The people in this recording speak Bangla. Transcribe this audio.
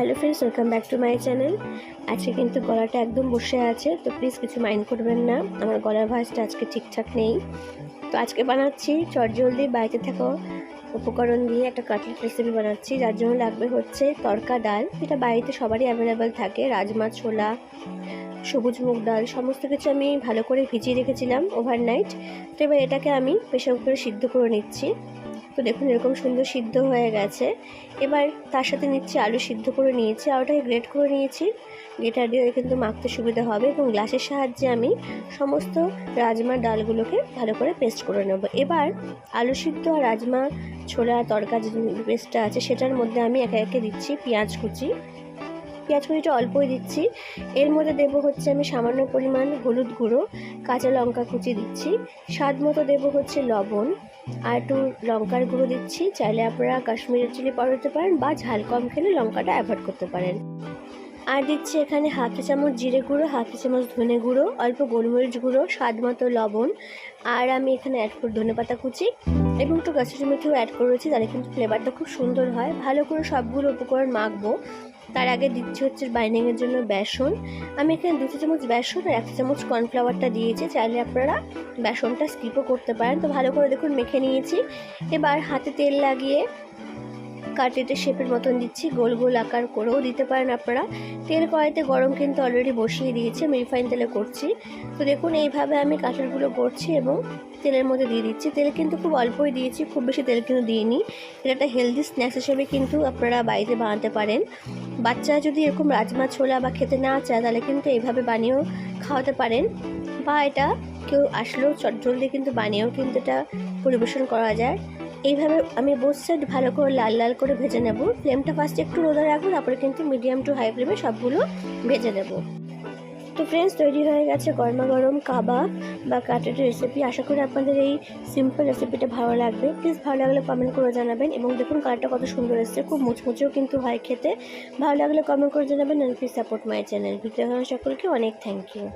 Hello friends welcome back to my channel আজকে কিন্তু গলাটা একদম বসে আছে, তো প্লিজ কিছু মাইন্ড করবেন না। আমার গলার ভয়েসটা আজকে ঠিকঠাক নেই। তো আজকে বানাচ্ছি চটজলদি বাড়িতে থাকা। উপকরণ দিয়ে একটা কাটলেট রেসিপি বানাচ্ছি, যার জন্য লাগবে হচ্ছে তরকা ডাল। যেটা বাড়িতে সবারই অ্যাভেলেবেল থাকে, রাজমা, ছোলা, সবুজ মুগ ডাল, সমস্ত কিছু আমি ভালো করে ভিজিয়ে রেখেছিলাম ওভারনাইট তো এবার এটাকে আমি প্রেশার কুকারে সিদ্ধ করে নিচ্ছি। তো দেখুন এরকম সুন্দর সিদ্ধ হয়ে গেছে। এবার তার সাথে নিচ্ছি আলু সিদ্ধ করে নিয়েছি আর ওটাকে গ্রেট করে নিয়েছি। গ্রেটার দিয়ে কিন্তু মাখতে সুবিধা হবে এবং গ্লাসের সাহায্যে আমি সমস্ত রাজমার ডালগুলোকে ভালো করে পেস্ট করে নেব। এবার আলু সিদ্ধ আর রাজমা, ছোলা, তরকা যে পেস্টটা আছে সেটার মধ্যে আমি একে একে দিচ্ছি পেঁয়াজ কুচি। পেঁয়াজ কুচিটা অল্পই দিচ্ছি। এর মধ্যে দেব হচ্ছে আমি সামান্য পরিমাণ হলুদ গুঁড়ো, কাঁচা লঙ্কা কুচি দিচ্ছি। স্বাদ মতো দেব হচ্ছে লবণ, আর একটু লঙ্কার গুঁড়ো দিচ্ছি। চাইলে আপনারা কাশ্মীরি চিলি পাউডার দিতে পারেন বা ঝাল কম খেলে লঙ্কাটা অ্যাভয়েড করতে পারেন। আর দিচ্ছি এখানে হাফ চামচ জিরে গুঁড়ো, হাফ চামচ ধনে গুঁড়ো, অল্প গোলমরিচ গুঁড়ো, স্বাদ মতো লবণ। আর আমি এখানে অ্যাড করি ধনে পাতা কুচি এবং একটু গাছের মেথিও অ্যাড করেছি, তাহলে কিন্তু ফ্লেভারটা খুব সুন্দর হয়। ভালো করে সবগুলো উপকরণ মাখবো। তার আগে দিচ্ছি হচ্ছে বাইন্ডিংয়ের জন্য বেসন। আমি এখানে দুটো চামচ বেসন আর একটা চামচ কর্নফ্লাওয়ারটা দিয়েছি। চাইলে আপনারা বেসনটা স্কিপও করতে পারেন। তো ভালো করে দেখুন, মেখে নিয়েছি। এবার হাতে তেল লাগিয়ে কাটলেটের শেপের মতন দিচ্ছি, গোল গোল আকার করেও দিতে পারেন আপনারা। তেল কড়াইতে গরম কিন্তু অলরেডি বসিয়ে দিয়েছি, আমি রিফাইন তেলে করছি। তো দেখুন, এইভাবে আমি কাটলেটগুলো করছি এবং তেলের মধ্যে দিয়ে দিচ্ছি। তেল কিন্তু খুব অল্পই দিয়েছি, খুব বেশি তেল কিন্তু দিইনি। এটা একটা হেলদি স্ন্যাক্স হিসেবে কিন্তু আপনারা বাড়িতে বানাতে পারেন। বাচ্চারা যদি এরকম রাজমা, ছোলা বা খেতে না চায়, তাহলে কিন্তু এইভাবে বানিয়েও খাওয়াতে পারেন। বা এটা কেউ আসলেও চটজলদি কিন্তু বানিয়েও কিন্তু এটা পরিবেশন করা যায়। এইভাবে আমি বোথ সাইড ভালো করে লাল লাল করে ভেজে নেব। ফ্লেমটা ফার্স্ট একটু রোদে রাখব, তারপরে কিন্তু মিডিয়াম টু হাই ফ্লেমে সবগুলো ভেজে নেব। তো ফ্রেন্ডস তৈরি হয়ে গেছে গরমা গরম কাবাব বা কাটেটের রেসিপি আশা করি আপনাদের এই সিম্পল রেসিপিটা ভালো লাগবে। প্লিজ ভালো লাগলে কমেন্ট করে জানাবেন এবং দেখুন কালারটা কত সুন্দর এসেছে। খুব মুচমুচেও কিন্তু হয় খেতে। ভালো লাগলে কমেন্ট করে জানাবেন and please support my channel video সকলকে অনেক থ্যাংক ইউ